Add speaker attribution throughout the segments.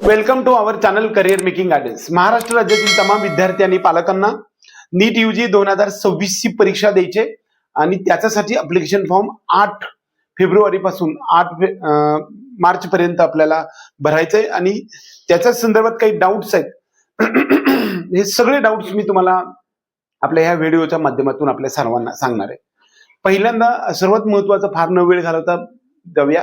Speaker 1: Welcome to our channel career making guidance Maharashtra राज्यातील तमाम विद्यार्थी आणि पालकांना नीट यूजी दोन हजार सव्वीस ची परीक्षा द्यायचे आणि त्याच्यासाठी अप्लिकेशन फॉर्म आठ फेब्रुवारी पासून आठ मार्च पर्यंत आपल्याला भरायचंय आणि त्याच्या संदर्भात काही डाऊट्स आहेत. हे सगळे डाऊट्स मी तुम्हाला आपल्या ह्या व्हिडिओच्या माध्यमातून आपल्या सर्वांना सांगणार आहे. पहिल्यांदा सर्वात महत्त्वाचा फार न वेळ घालवता जाऊया.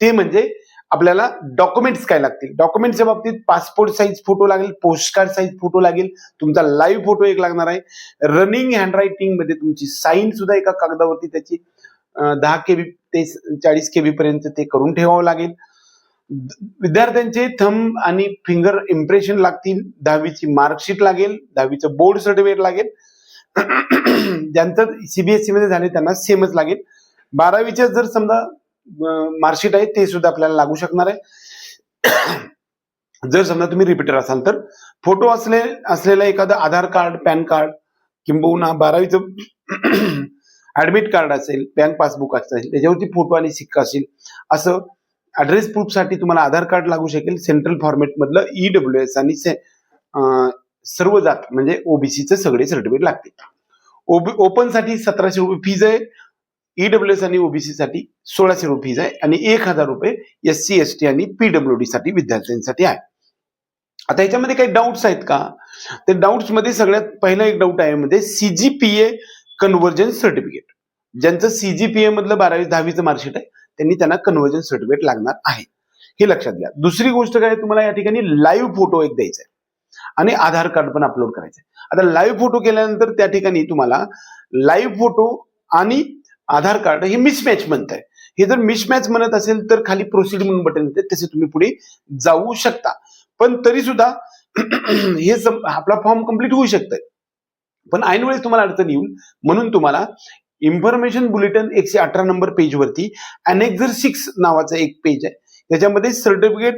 Speaker 1: ते म्हणजे आपल्याला डॉक्युमेंट्स काय लागतील? डॉक्युमेंटच्या बाबतीत पासपोर्ट साईज फोटो लागेल पोस्ट कार्ड साईज फोटो लागेल तुमचा लाईव्ह फोटो एक लागणार आहे. रनिंग हँडरायटिंगमध्ये तुमची साईन सुद्धा एका कागदावरती त्याची दहा के बी ते चाळीस केबी पर्यंत ते करून ठेवावं लागेल. विद्यार्थ्यांचे थंब आणि फिंगर इम्प्रेशन लागतील. दहावीची मार्कशीट लागेल. दहावीचं बोर्ड सर्टिफिकेट लागेल. ज्यांचं सीबीएसई मध्ये झाले त्यांना सेमच लागेल. बारावीच्या जर समजा मार्कशीट आहे ते सुद्धा आपल्याला लागू शकणार आहे. जर समजा तुम्ही रिपीटर असाल तर फोटो असले असलेलं एखादं आधार कार्ड पॅन कार्ड किंबहुना बारावीचं ऍडमिट कार्ड असेल बँक पासबुक असेल त्याच्यावरती फोटो आणि सिक्का असेल असं ऍड्रेस प्रूफसाठी तुम्हाला आधार कार्ड लागू शकेल सेंट्रल फॉर्मेट मधलं ईडब्ल्यू एस आणि सर्व जात म्हणजे ओबीसीचं सगळे सर्टिफिकेट लागते ओपनसाठी सतराशे रुपये फीज आहे ईडब्ल्यू एस आणि ओबीसी साठी सोळाशे रुपये फीज आहे आणि एक हजार रुपये एस सी एस टी आणि पीडब्ल्यू डी साठी विद्यार्थ्यांसाठी आहे. आता याच्यामध्ये काही डाऊट्स आहेत का? तर डाऊट्समध्ये सगळ्यात पहिला एक डाऊट आहे म्हणजे सीजीपीए कन्व्हर्जन सर्टिफिकेट ज्यांचं सीजीपीए मधलं बारावी दहावीचं मार्कशीट आहे त्यांनी त्यांना कन्व्हर्जन सर्टिफिकेट लागणार आहे. हे लक्षात घ्या. दुसरी गोष्ट काय तुम्हाला या ठिकाणी लाईव्ह फोटो एक द्यायचा आहे आणि आधार कार्ड पण अपलोड करायचं आहे आता लाईव्ह फोटो केल्यानंतर त्या ठिकाणी तुम्हाला लाईव्ह फोटो आणि आधार कार्ड हे मिसमॅच म्हणत आहे. हे जर मिसमॅच म्हणत असेल तर खाली प्रोसीड म्हणून बटन येते. तसे तुम्ही पुढे जाऊ शकता. पण तरी सुद्धा हे आपला फॉर्म कंप्लीट होऊ शकतंय. पण ऐन वेळेस तुम्हाला अडचण येईल. म्हणून तुम्हाला इन्फॉर्मेशन बुलेटिन एकशे अठरा नंबर पेजवरती अनेक्झर सिक्स नावाचं एक पेज आहे. त्याच्यामध्ये सर्टिफिकेट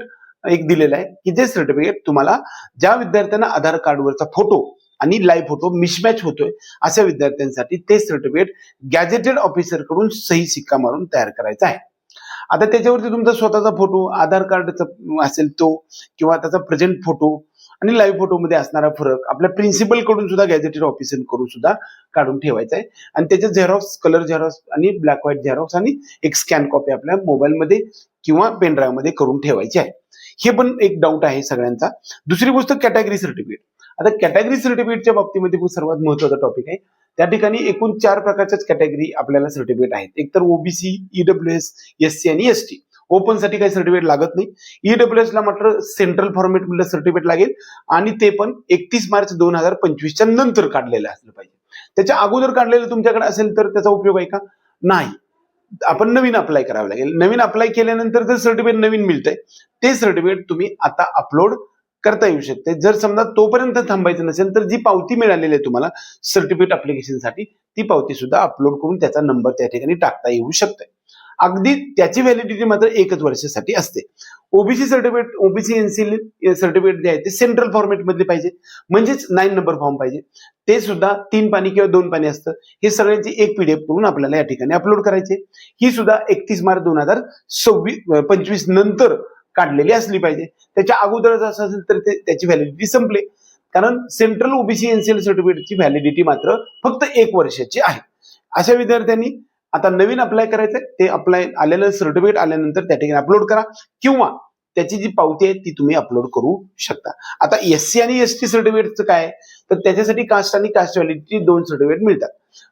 Speaker 1: एक दिलेलं आहे की जे सर्टिफिकेट तुम्हाला ज्या विद्यार्थ्यांना आधार कार्डवरचा फोटो आणि लाईफ फोटो मिसमॅच होतोय अशा विद्यार्थ्यांसाठी ते सर्टिफिकेट गॅजेटेड ऑफिसरकडून सही सिक्का मारून तयार करायचा आहे. आता त्याच्यावरती तुमचा स्वतःचा फोटो आधार कार्डचा असेल तो किंवा त्याचा प्रेझेंट फोटो आणि लाईव्ह फोटोमध्ये असणारा फरक आपल्या प्रिन्सिपलकडून सुद्धा गॅजेटेड ऑफिसरकडून सुद्धा काढून ठेवायचा आहे. आणि त्याचे झेरॉक्स कलर झेरॉक्स आणि ब्लॅक व्हाईट झेरॉक्स आणि एक स्कॅन कॉपी आपल्या मोबाईलमध्ये किंवा पेन ड्राईव्हमध्ये करून ठेवायची आहे. हे पण एक डाऊट आहे सगळ्यांचा. दुसरी गोष्ट कॅटेगरी सर्टिफिकेट आता कॅटेगरी सर्टिफिकेटच्या बाबतीमध्ये खूप सर्वात महत्त्वाचा टॉपिक आहे. त्या ठिकाणी एकूण चार प्रकारच्याच कॅटेगरी आपल्याला सर्टिफिकेट आहेत. एकतर OBC EW S S C आणि एस टी ओपनसाठी काही सर्टिफिकेट लागत नाही. ईडब्ल्यू एस ला मात्र सेंट्रल फॉर्मेट मधलं सर्टिफिकेट लागेल आणि ते पण एकतीस मार्च दोन हजार पंचवीसच्या नंतर काढलेलं असलं पाहिजे. त्याच्या अगोदर काढलेलं तुमच्याकडे असेल तर त्याचा उपयोग आहे का? नाही. आपण नवीन अप्लाय करावं लागेल. नवीन अप्लाय केल्यानंतर जर सर्टिफिकेट नवीन मिळतंय ते सर्टिफिकेट तुम्ही आता अपलोड करता येऊ शकते. जर समजा तोपर्यंत थांबायचं नसेल तर जी पावती मिळालेली आहे तुम्हाला सर्टिफिकेट अप्लिकेशनसाठी ती पावती सुद्धा अपलोड करून त्याचा नंबर त्या ठिकाणी टाकता येऊ शकते. अगदी त्याची व्हॅलिडिटी मात्र एकच वर्षासाठी असते. OBC certificate OBC NC certificate जे आहे ते सेंट्रल फॉर्मेटमधले पाहिजे. म्हणजेच नाईन नंबर फॉर्म पाहिजे. ते सुद्धा तीन पाणी किंवा दोन पाणी असतं. हे सगळ्यांची एक पीडीएफ करून आपल्याला या ठिकाणी अपलोड करायचे. ही सुद्धा एकतीस मार्च दोन हजार सव्वीस पंचवीस नंतर काढलेली असली पाहिजे. त्याच्या अगोदर जर असं असेल तर ते त्याची व्हॅलिडिटी संपले. कारण सेंट्रल ओबीसी एनसीएल सर्टिफिकेटची व्हॅलिडिटी मात्र फक्त एक वर्षाची आहे. अशा विद्यार्थ्यांनी आता नवीन अप्लाय करायचंय. ते अप्लाय आलेलं सर्टिफिकेट आल्यानंतर त्या ठिकाणी अपलोड करा. किंवा त्याची जी पावती आहे ती तुम्ही अपलोड करू शकता. आता एस सी आणि एस टी सर्टिफिकेटचं काय? आहे? तर त्याच्यासाठी कास्ट आणि कास्ट व्हॅलिडिटी दोन सर्टिफिकेट मिळतात.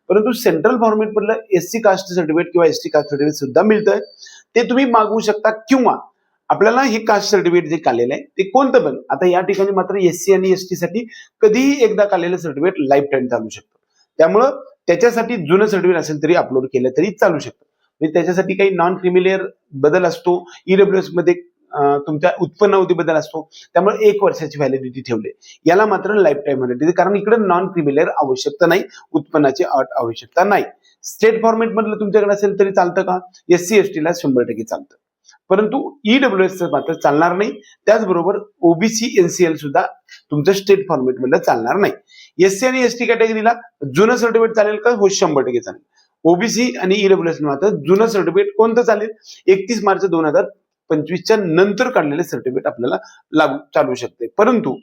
Speaker 1: परंतु सेंट्रल फॉर्मेट मधलं एस सी कास्ट सर्टिफिकेट किंवा एस टी कास्ट सर्टिफिकेट सुद्धा मिळतंय. ते तुम्ही मागवू शकता. किंवा आपल्याला हे कास्ट सर्टिफिकेट जे काढलेलं आहे ते कोणतं पण आता या ठिकाणी मात्र एससी आणि एस टी साठी कधीही एकदा काढलेलं सर्टिफिकेट लाईफ टाईम चालू शकतं. त्यामुळं त्याच्यासाठी जुनं सर्टिफिकेट असेल तरी अपलोड केलं तरी चालू शकतं. म्हणजे त्याच्यासाठी काही नॉन क्रिमिलेअर बदल असतो ईडब्ल्यू एसमध्ये तुमच्या उत्पन्नावधी बदल असतो त्यामुळे एक वर्षाची व्हॅलिडिटी ठेवली. याला मात्र लाईफ टाईम व्हॅलिडिटी कारण इकडे नॉन क्रिमिलियर आवश्यकता नाही उत्पन्नाची अट आवश्यकता नाही. स्टेट फॉर्मेट मधलं तुमच्याकडे असेल तरी चालतं का? एस सी एस टीला शंभर टक्के चालतं. परंतु ईडब्ल्यू एस मात्र चालणार नाही. त्याचबरोबर ओबीसी एनसीएल सुद्धा तुमचं स्टेट फॉर्मेट मधलं चालणार नाही. एससी आणि एस टी कॅटेगरीला जुनं सर्टिफिकेट चालेल का? हो शंभर टक्के चालेल. ओबीसी आणि ईडब्ल्यू एस मात्र जुनं सर्टिफिकेट कोणतं चालेल? एकतीस मार्च दोन हजार पंचवीसच्या नंतर काढलेले सर्टिफिकेट आपल्याला लागू चालू शकते. परंतु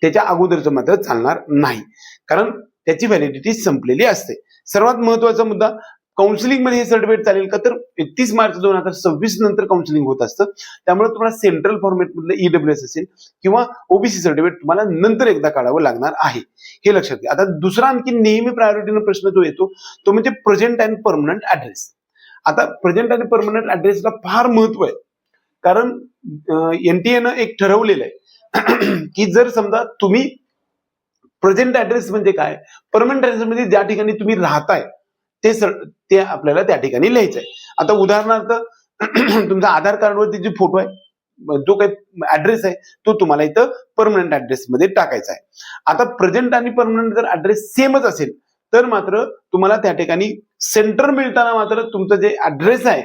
Speaker 1: त्याच्या अगोदरचं मात्र चालणार नाही. कारण त्याची व्हॅलिडिटी संपलेली असते. सर्वात महत्त्वाचा मुद्दा काउन्सिलिंगमध्ये हे सर्टिफिकेट चालेल का? तर एकतीस मार्च दोन हजार सव्वीस नंतर काउन्सिलिंग होत असतं. त्यामुळे तुम्हाला सेंट्रल फॉर्मेट मधलं ईडब्ल्यू एस असेल किंवा ओबीसी सर्टिफिकेट तुम्हाला नंतर एकदा काढावं लागणार आहे. हे लक्षात घ्या. आता दुसरा आणखी नेहमी प्रायोरिटीनं प्रश्न जो येतो तो म्हणजे प्रेझेंट अँड परमनंट ऍड्रेस आता प्रेझेंट आणि परमनंट ऍड्रेसला फार महत्त्व आहे. कारण एनटीएनं एक ठरवलेलं आहे की जर समजा तुम्ही प्रेझेंट ऍड्रेस म्हणजे काय? परमनंट ऍड्रेस म्हणजे ज्या ठिकाणी तुम्ही राहताय ते सर ते आपल्याला त्या ठिकाणी लिहायचं आहे आता उदाहरणार्थ तुमचा आधार कार्डवरती जे फोटो आहे जो काही ऍड्रेस आहे तो तुम्हाला इथं परमनंट ऍड्रेस मध्ये टाकायचा आहे आता प्रेझेंट आणि परमनंट जर ऍड्रेस सेमच असेल तर मात्र तुम्हाला त्या ठिकाणी सेंटर मिळताना मात्र तुमचं जे ऍड्रेस आहे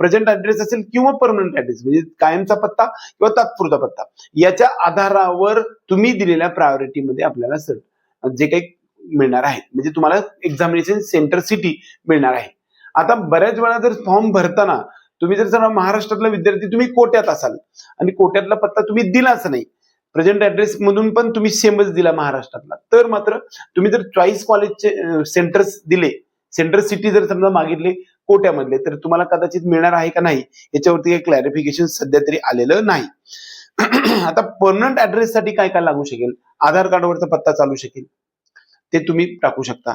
Speaker 1: प्रेझेंट ऍड्रेस असेल किंवा परमनंट ऍड्रेस म्हणजे कायमचा पत्ता किंवा तात्पुरता पत्ता याच्या आधारावर तुम्ही दिलेल्या प्रायोरिटीमध्ये आपल्याला सर जे काही मिळणार आहे म्हणजे तुम्हाला एक्झामिनेशन सेंटर सिटी मिळणार आहे. आता बऱ्याच वेळा जर फॉर्म भरताना तुम्ही जर समजा महाराष्ट्रातला विद्यार्थी तुम्ही कोट्यात असाल आणि कोट्यातला पत्ता तुम्ही दिलाच नाही. प्रेझेंट ऍड्रेस मधून पण तुम्ही सेमच दिला महाराष्ट्रातला. तर मात्र तुम्ही जर चॉईस कॉलेजचे सेंटर्स दिले सेंटर सिटी जर समजा मागितले कोट्यामधले तर तुम्हाला कदाचित मिळणार आहे का नाही? याच्यावरती काही क्लॅरिफिकेशन सध्या तरी आलेलं नाही. आता परमनंट ऍड्रेस साठी काय काय लागू शकेल? आधार कार्डवरचा पत्ता चालू शकेल. ते तुम्ही टाकू शकता.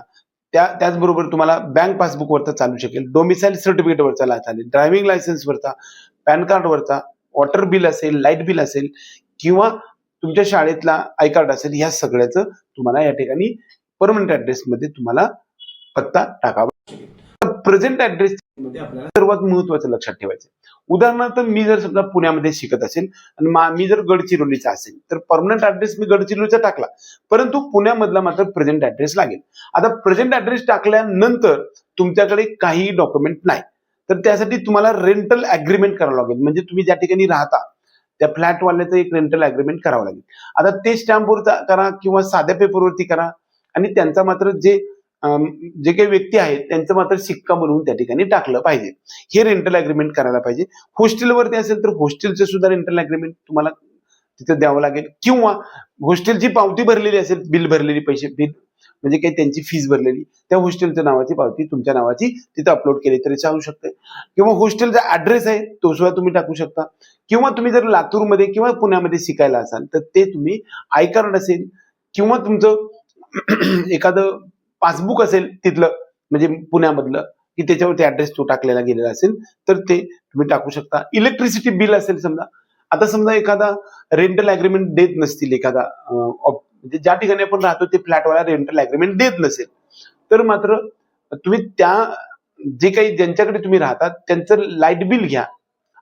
Speaker 1: त्या त्याचबरोबर तुम्हाला बँक पासबुकवरचा चालू शकेल डोमिसाईल सर्टिफिकेटवरचा ला- चालेल ड्रायव्हिंग लायसन्सवरचा पॅन कार्डवरचा वॉटर बिल असेल लाइट बिल असेल किंवा तुमच्या शाळेतला आय कार्ड असेल ह्या सगळ्याचं तुम्हाला या ठिकाणी परमनंट ऍड्रेस मध्ये तुम्हाला पत्ता टाकावा प्रेझेंट ऍड्रेस सर्वात महत्वाचं लक्षात ठेवायचं उदाहरणार्थ मी जर समजा पुण्यामध्ये शिकत असेल आणि मी जर गडचिरोलीचा असेल तर परमनंट ऍड्रेस मी गडचिरोलीचा टाकला. परंतु पुण्यामधला मात्र प्रेझेंट ऍड्रेस लागेल. आता प्रेझेंट ऍड्रेस टाकल्यानंतर तुमच्याकडे काही डॉक्युमेंट नाही. तर त्यासाठी तुम्हाला रेंटल अग्रीमेंट करावं लागेल. म्हणजे तुम्ही ज्या ठिकाणी राहता त्या फ्लॅटवाल्याचं एक रेंटल अग्रीमेंट करावं लागेल. आता ते स्टॅम्पवर करा किंवा साध्या पेपरवरती करा आणि त्यांचा मात्र जे जे काही व्यक्ती आहेत त्यांचं मात्र शिक्का बनवून त्या ठिकाणी टाकलं पाहिजे. हे रेंटल अग्रीमेंट करायला पाहिजे. हॉस्टेलवरती असेल तर हॉस्टेलचं सुद्धा रेंटल अग्रीमेंट तुम्हाला तिथं द्यावं लागेल. किंवा हॉस्टेलची पावती भरलेली असेल बिल भरलेली पैसे बिल म्हणजे काही त्यांची फीस भरलेली त्या हॉस्टेलच्या नावाची पावती तुमच्या नावाची तिथं अपलोड केली तरी चालू शकते. किंवा हॉस्टेलचा ऍड्रेस आहे तो सुद्धा तुम्ही टाकू शकता. किंवा तुम्ही जर लातूरमध्ये किंवा पुण्यामध्ये शिकायला असाल तर ते तुम्ही आयकार्ड असेल किंवा तुमचं एखादं पासबुक असेल तिथलं म्हणजे पुण्यामधलं की त्याच्यावरती ऍड्रेस तो टाकलेला गेलेला असेल तर ते तुम्ही टाकू शकता. इलेक्ट्रिसिटी बिल असेल समजा. आता समजा एखादा रेंटल अग्रीमेंट देत नसतील एखादा ऑप- म्हणजे ज्या ठिकाणी आपण राहतो ते फ्लॅटवाला रेंटल अग्रीमेंट देत नसेल. तर मात्र तुम्ही त्या जे काही ज्यांच्याकडे तुम्ही राहतात त्यांचं लाइट बिल घ्या.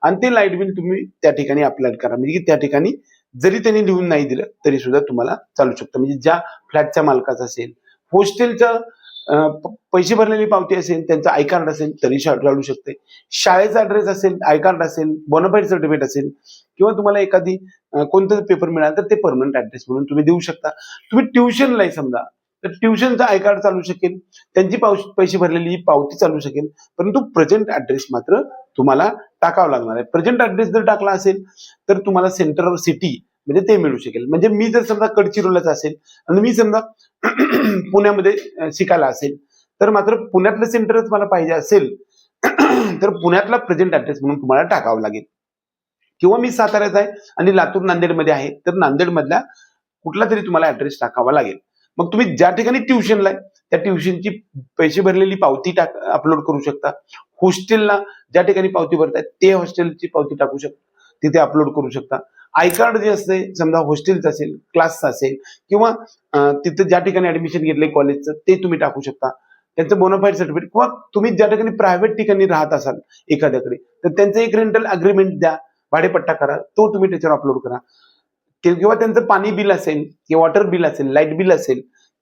Speaker 1: आणि ते लाइट बिल तुम्ही त्या ठिकाणी अप्लाय करा. म्हणजे की त्या ठिकाणी जरी त्यांनी लिहून नाही दिलं तरी सुद्धा तुम्हाला चालू शकतं. म्हणजे ज्या फ्लॅटच्या मालकाचा असेल होस्टेलचं पैसे भरलेली पावती असेल त्यांचं आय कार्ड असेल तरी शा- शकते. शाळेचा ऍड्रेस असेल आय कार्ड असेल बोनोफाईड सर्टिफिकेट असेल किंवा तुम्हाला एखादी कोणतं पेपर मिळाला तर ते परमनंट ऍड्रेस म्हणून तुम्ही देऊ शकता. तुम्ही ट्युशनला समजा तर ट्युशनचं आय कार्ड चालू शकेल त्यांची पैसे भरलेली पावती चालू शकेल परंतु प्रेझेंट ऍड्रेस मात्र तुम्हाला टाकावं लागणार आहे. प्रेझेंट ऍड्रेस जर टाकला असेल तर तुम्हाला सेंटर सिटी म्हणजे ते मिळू शकेल. म्हणजे मी जर समजा गडचिरोलाचा असेल आणि मी समजा पुण्यामध्ये शिकायला असेल तर मात्र पुण्यातलं सेंटरच मला पाहिजे असेल तर पुण्यातला प्रेझेंट ऍड्रेस म्हणून तुम्हाला टाकावं लागेल. किंवा मी साताऱ्याचा आहे आणि लातूर नांदेडमध्ये आहे तर नांदेडमधला कुठला तरी तुम्हाला ऍड्रेस टाकावा लागेल. मग तुम्ही ज्या ठिकाणी ट्युशनला आहे त्या ट्युशनची पैसे भरलेली पावती टाक अपलोड करू शकता. हॉस्टेलला ज्या ठिकाणी पावती भरताय ते हॉस्टेलची पावती टाकू शकता. तिथे अपलोड करू शकता. आय कार्ड जे असते समजा हॉस्टेलचं असेल क्लासचं असेल किंवा तिथे ज्या ठिकाणी ऍडमिशन घेतलंय कॉलेजचं ते तुम्ही टाकू शकता. त्यांचं बोनोफाईड सर्टिफिकेट किंवा तुम्ही ज्या ठिकाणी प्रायव्हेट ठिकाणी राहत असाल एखाद्याकडे तर त्यांचं एक रेंटल अग्रीमेंट द्या. भाडेपट्टा करा तो तुम्ही त्याच्यावर अपलोड करा. किंवा त्यांचं पाणी बिल असेल किंवा वॉटर बिल असेल लाइट बिल असेल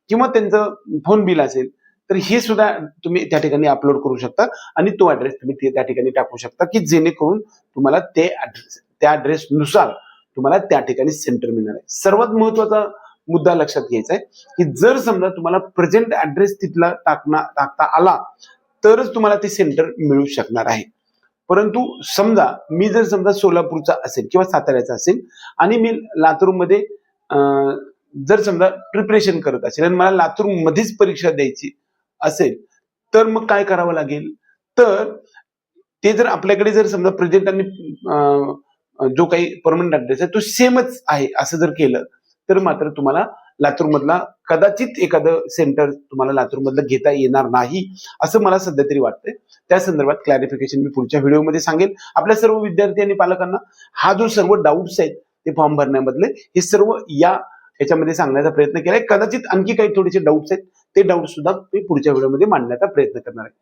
Speaker 1: किंवा त्यांचं फोन बिल असेल तर हे सुद्धा तुम्ही त्या ठिकाणी अपलोड करू शकता. आणि तो ऍड्रेस तुम्ही त्या ठिकाणी टाकू शकता की जेणेकरून तुम्हाला ते ऍड्रेस त्या ऍड्रेस नुसार तुम्हाला त्या ठिकाणी सेंटर मिळणार आहे. सर्वात महत्त्वाचा मुद्दा लक्षात घ्यायचा आहे की जर समजा तुम्हाला प्रेझेंट ऍड्रेस तिथला टाकणार टाकता आला तरच तुम्हाला ते सेंटर मिळू शकणार आहे. परंतु समजा मी जर समजा सोलापूरचा असेल किंवा साताऱ्याचा असेल आणि मी लातूरमध्ये जर समजा प्रिपरेशन करत असेल आणि मला लातूरमध्येच परीक्षा द्यायची असेल तर मग काय करावं लागेल? तर ते जर आपल्याकडे जर समजा प्रेझेंट आणि जो काही परमनंट ऍड्रेस आहे तो सेमच आहे असं जर केलं तर मात्र तुम्हाला लातूरमधला कदाचित एखादं सेंटर तुम्हाला लातूरमधलं घेता येणार नाही असं मला सध्या तरी वाटतंय. त्या संदर्भात क्लॅरिफिकेशन मी पुढच्या व्हिडिओमध्ये सांगेल. आपल्या सर्व विद्यार्थी आणि पालकांना हा जो सर्व डाऊट्स आहेत ते फॉर्म भरण्यामधले हे सर्व या याच्यामध्ये सांगण्याचा प्रयत्न केलाय. कदाचित आणखी काही थोडेसे डाऊट्स आहेत ते डाऊट सुद्धा मी पुढच्या व्हिडिओमध्ये मांडण्याचा प्रयत्न करणार आहे.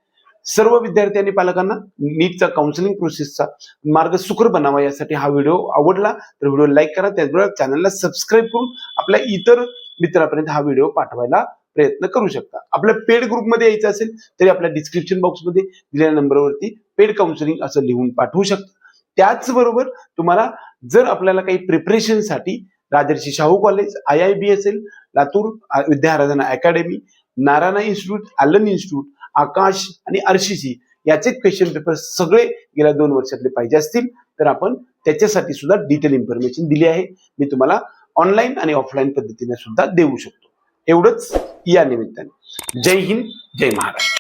Speaker 1: सर्व विद्यार्थी आणि पालकांना नीटचा काउन्सिलिंग प्रोसेसचा मार्ग सुकर बनावा यासाठी हा व्हिडिओ आवडला तर व्हिडिओ लाईक करा. त्याचबरोबर चॅनलला सबस्क्राईब करून आपल्या इतर मित्रापर्यंत हा व्हिडिओ पाठवायला प्रयत्न करू शकता. आपल्या पेड ग्रुपमध्ये यायचं असेल तरी आपल्या डिस्क्रिप्शन बॉक्समध्ये दिलेल्या नंबरवरती पेड काउन्सिलिंग असं लिहून पाठवू शकता. त्याचबरोबर तुम्हाला जर आपल्याला काही प्रिपरेशनसाठी Rajarshi Shahu college I I B असेल Latur Vidyaradhana academy Narayana institute Allen institute Aakash आणि आरशीसी याचे क्वेश्चन पेपर सगळे गेल्या दोन वर्षातले पाहिजे असतील. तर आपण त्याच्यासाठी सुद्धा डिटेल इन्फॉर्मेशन दिली आहे. मी तुम्हाला ऑनलाईन आणि ऑफलाईन पद्धतीने सुद्धा देऊ शकतो. एवढंच या निमित्ताने. जय हिंद जय महाराष्ट्र.